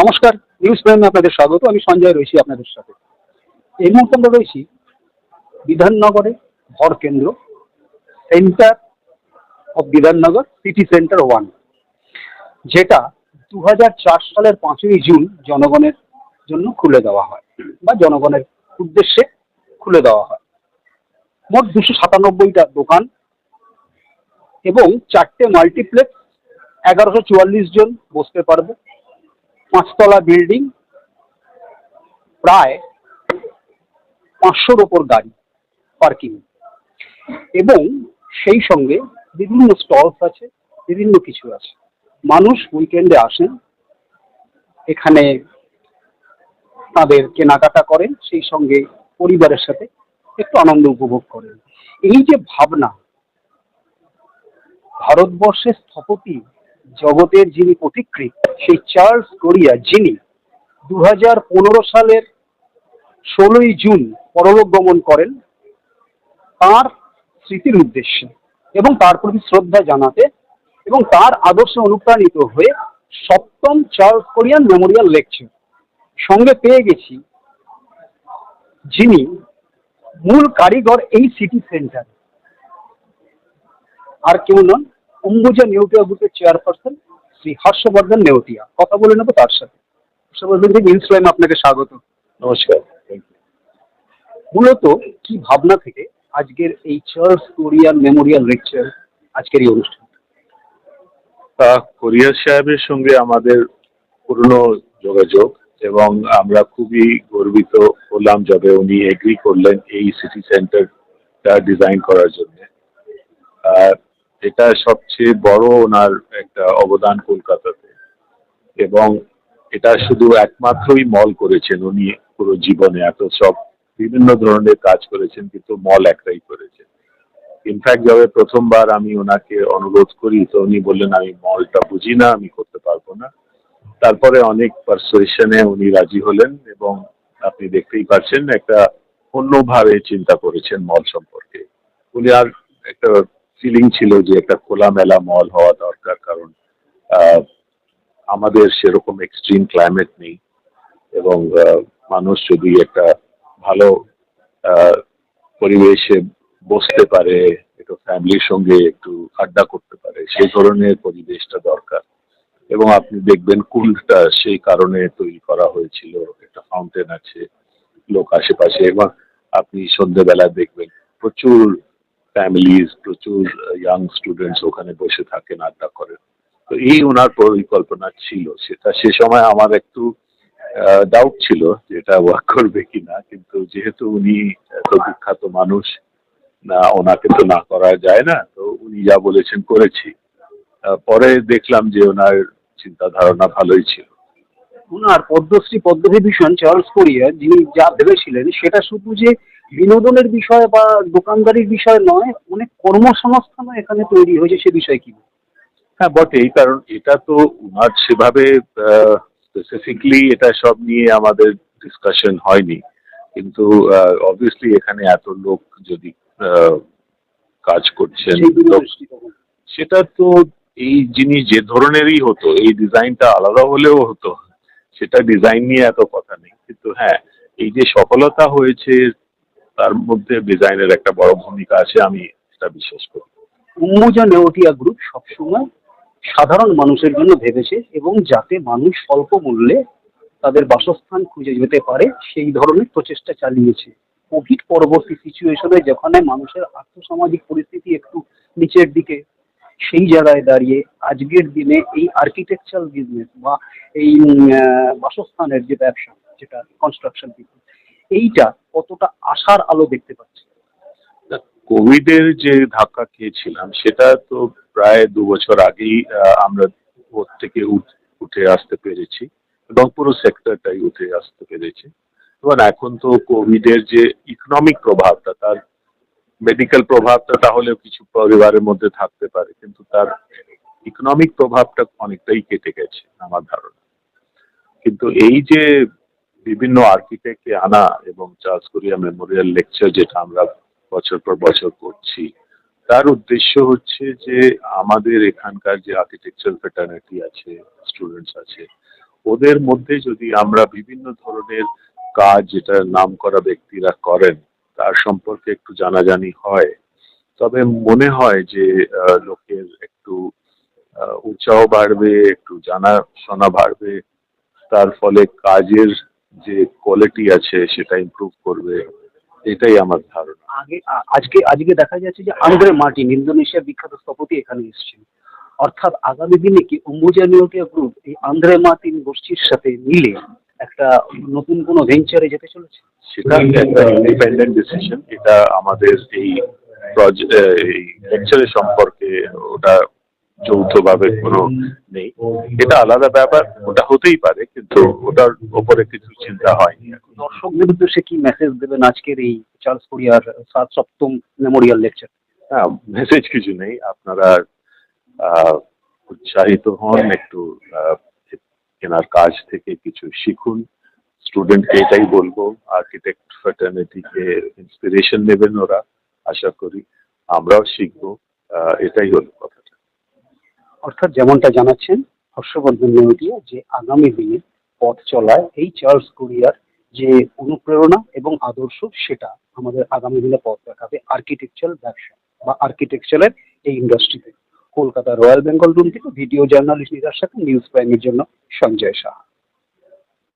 নমস্কার, নিউজ প্রাইমে আপনাদের স্বাগত, আমি সঞ্জয় রয়েছি আপনাদের সাথে। এই মুহূর্তে আমরা রয়েছি বিধাননগরে ভর কেন্দ্র, centre of Bidhannagar, city centre one, যেটা দু হাজার চার সালের পাঁচই জুন জনগণের জন্য খুলে দেওয়া হয়, বা জনগণের উদ্দেশ্যে খুলে দেওয়া হয়। মোট দুশো সাতানব্বইটা দোকান এবং চারটে মাল্টিপ্লেক্স, এগারোশো চুয়াল্লিশ জন বসতে পারবে। পাঁচতলা বিল্ডিং, প্রায় পাঁচশোর ওপর গাড়ি পার্কিং। এবং সেই সঙ্গে বিভিন্ন স্টলস আছে, বিভিন্ন কিছু আছে। মানুষ উইকেন্ডে আসেন, এখানে তাদের কেনাকাটা করেন, সেই সঙ্গে পরিবারের সাথে একটু আনন্দ উপভোগ করেন। এই যে ভাবনা, ভারতবর্ষের স্থপতি জগতের যিনি পথিকৃৎ, সেই চার্লস কোরিয়া, যিনি দু সালের ষোলোই জুন পরলোক গমন করেন, তার স্মৃতির উদ্দেশ্যে এবং তার প্রতি শ্রদ্ধা জানাতে এবং তার আদর্শে অনুপ্রাণিত হয়ে সপ্তম চার্লস কোরিয়ান মেমোরিয়াল লেকচার সঙ্গে পেয়ে গেছি যিনি মূল কারিগর এই সিটি সেন্টার। আর কেউ নন অম্বুজা নেউটিয়া গ্রুপের চেয়ারপারসন শ্রী হর্ষবর্ধন নেউটিয়া। কথা বলে নেব তার সাথে। হর্ষবর্ধন জি নিউজ আপনাকে স্বাগত। নমস্কার। মূলত কি ভাবনা থেকে আজকের এই চার্লস কোরিয়ান মেমোরিয়াল লেকচার আজকের এই অনুষ্ঠান? কোরিয়া সাহেবের সঙ্গে আমাদের পুরনো যোগাযোগ এবং আমরা খুবই গর্বিত হলাম যবে উনি এগ্রি করলেন এই সিটি সেন্টারটা ডিজাইন করার জন্য। আর এটা সবচেয়ে বড় ওনার একটা অবদান কলকাতাতে। এবং এটা শুধু একমাত্রই মল করেছেন, উনি পুরো জীবনে এত সব বিভিন্ন ধরনের কাজ করেছেন, কিন্তু মল একটাই করেছেন। ইনফ্যাক্ট যবে প্রথমবার আমি ওনাকে অনুরোধ করি, তো উনি বললেন, আমি মলটা বুঝি না, আমি করতে পারব না। তারপরে অনেক পারসুয়েশনে উনি রাজি হলেন এবং আপনি দেখতেই পাচ্ছেন, একটা অন্যভাবে চিন্তা করেছেন মল সম্পর্কে। উনি আর একটা ফিলিং ছিল যে একটা খোলামেলা মল হওয়া দরকার, কারণ আমাদের সেরকম এক্সট্রিম ক্লাইমেট নেই এবং মানুষ যদি একটা ভালো পরিবেশে বসতে পারে, একটু ফ্যামিলির সঙ্গে একটু আড্ডা করতে পারে, সেই ধরনের পরিবেশটা দরকার। এবং আপনি দেখবেন কুলটা সেই কারণে তৈরি করা হয়েছিল, একটা ফাউন্টেন আছে, লোক আশেপাশে, এবং আপনি সন্ধ্যেবেলা দেখবেন প্রচুর ফ্যামিলিজ প্রচুর ইয়াং স্টুডেন্টস ওখানে বসে থাকেন, আড্ডা করেন। তো এই ওনার পরিকল্পনা ছিল। সেটা সে সময় আমার একটু ডাউট ছিল যে এটা ওয়ার্ক করবে কিনা। কিন্তু যেহেতু উনি এত বিখ্যাত মানুষ, না, ওনাকে তো না করা যায় না। তো উনি যা বলেছেন করেছি। পরে দেখলাম যে ওনার চিন্তা ধারণা ভালোই ছিল। ওনার পদ্মশ্রী পদ্মবিভূষণ চার্লস কোরিয়া যিনি যা ভেবেছিলেন, সেটা শুধু যে বিনোদনের বিষয় বা দোকানদারির বিষয় নয় অনেক কর্মসংস্থানও এখানে তৈরি হয়েছে সে বিষয় কি? হ্যাঁ বটেই কারণ এটা তো ওনার সেভাবে স্পেসিফিকলি এটা সব নিয়ে আমাদের ডিসকাশন হয়নি। কিন্তু অবভিয়াসলি এখানে এত লোক যদি কাজ করছেন সেটা তো এই জিনিস যে ধরনেরই হতো এই ডিজাইনটা আলাদা হলেও হতো সেটা ডিজাইন নিয়ে এত কথা নেই। কিন্তু হ্যাঁ এই যে সফলতা হয়েছে তার মধ্যে ডিজাইনের একটা বড় ভূমিকা আছে, আমি এটা বিশ্বাস করি। অম্বুজা নেওটিয়া গ্রুপ সবসময় সাধারণ মানুষের জন্য ভেবেছে এবং যাতে মানুষ স্বল্প মূল্যে তাদের বাসস্থান খুঁজে যেতে পারে, সেই ধরনের প্রচেষ্টা চালিয়েছে। কোভিড পরবর্তী সিচুয়েশনে যেখানে মানুষের আর্থসামাজিক পরিস্থিতি একটু নিচের দিকে, সেই জায়গায় দাঁড়িয়ে আজকের দিনে এই আর্কিটেকচারাল বিজনেস বা এই বাসস্থানের যে ব্যবসা, যেটা কনস্ট্রাকশন এইটা কতটা আশার আলো দেখতে পাচ্ছে। কোভিডের যে ধাক্কা খেয়েছিলাম, সেটা তো প্রায় দু বছর আগেই আমরা ওর থেকে উঠে আসতে পেরেছি এবং পুরো সেক্টরটাই উঠে আসতে পেরেছি। এবার এখন তো কোভিডের যে ইকোনমিক প্রভাবটা, তার মেডিকেল প্রভাবটা তাহলেও কিছু পরিবারের মধ্যে থাকতে পারে, কিন্তু তার ইকোনমিক প্রভাবটা অনেকটাই কেটে গেছে, আমার ধারণা। কিন্তু এই যে বিভিন্ন আর্কিটেক্টকে আনা এবং চার্লস কোরিয়া মেমোরিয়াল লেকচার যেটা আমরা বছর পর বছর করছি। তার উদ্দেশ্য হচ্ছে যে আমাদের এখানকার যে আর্কিটেকচার ফ্যাটার্নিটি আছে স্টুডেন্টস আছে, ওদের মধ্যে যদি আমরা বিভিন্ন ধরনের কাজ যেটা নাম করা ব্যক্তিরা করেন, তার সম্পর্কে একটু জানাজানি হয়, তবে মনে হয় যে লোকের একটু উৎসাহ বাড়বে, একটু জানা শোনা বাড়বে, তার ফলে কাজের যে কোয়ালিটি আছে সেটা ইমপ্রুভ করবে এটাই আমার ধারণা। আগে আজকে আজকে দেখা যাচ্ছে যে আন্দ্রে মার্টিন ইন্দোনেশিয়ার বিখ্যাত স্থপতি এখানে এসেছেন। অর্থাৎ আগামী দিনে কি অম্বুজা গ্রুপ এই আন্দ্রে মার্টিন গোষ্ঠীর সাথে মিলে একটা নতুন কোনো ভেঞ্চারে যেতে চলেছে? সেটা একটা ইন্ডিপেন্ডেন্ট ডিসিশন এটা আমাদের এই এই লেকচারের সম্পর্কে ওটা যৌথভাবে কোনো নেই। এটা আলাদা ব্যাপার ওটা হতেই পারে। কিন্তু ওটার ওপরে কিছু চিন্তা হয়নি এখন। দর্শকদের উদ্দেশ্যে কি মেসেজ দেবেন আজকের এই চার্লস কোরিয়ার সাত সপ্তম মেমোরিয়াল লেকচার হ্যাঁ মেসেজ কিছু নেই। আপনারা উৎসাহিত হন একটু এনার কাজ থেকে কিছু শিখুন। স্টুডেন্টকে এটাই বলব আর্কিটেক্ট ফ্যাটার্নিটিকে ইন্সপিরেশন নেবেন ওরা আশা করি। আমরাও শিখব এটাই হলো কথাটা। অর্থাৎ যেমনটা জানাচ্ছেন হর্ষবর্ধন নেওটিয়া যে আগামী দিনে পথ চলায় এই চার্লস কুরিয়ার যে অনুপ্রেরণা এবং আদর্শ, সেটা আমাদের আগামী দিনে পথ দেখাবে আর্কিটেকচারাল ব্যবসা বা আর্কিটেকচারের এই ইন্ডাস্ট্রিতে কলকাতা রয়্যাল বেঙ্গল রুম থেকে ভিডিও জার্নালিস্ট নিরার সাথে নিউজ প্রাইমের জন্য সঞ্জয় সাহা।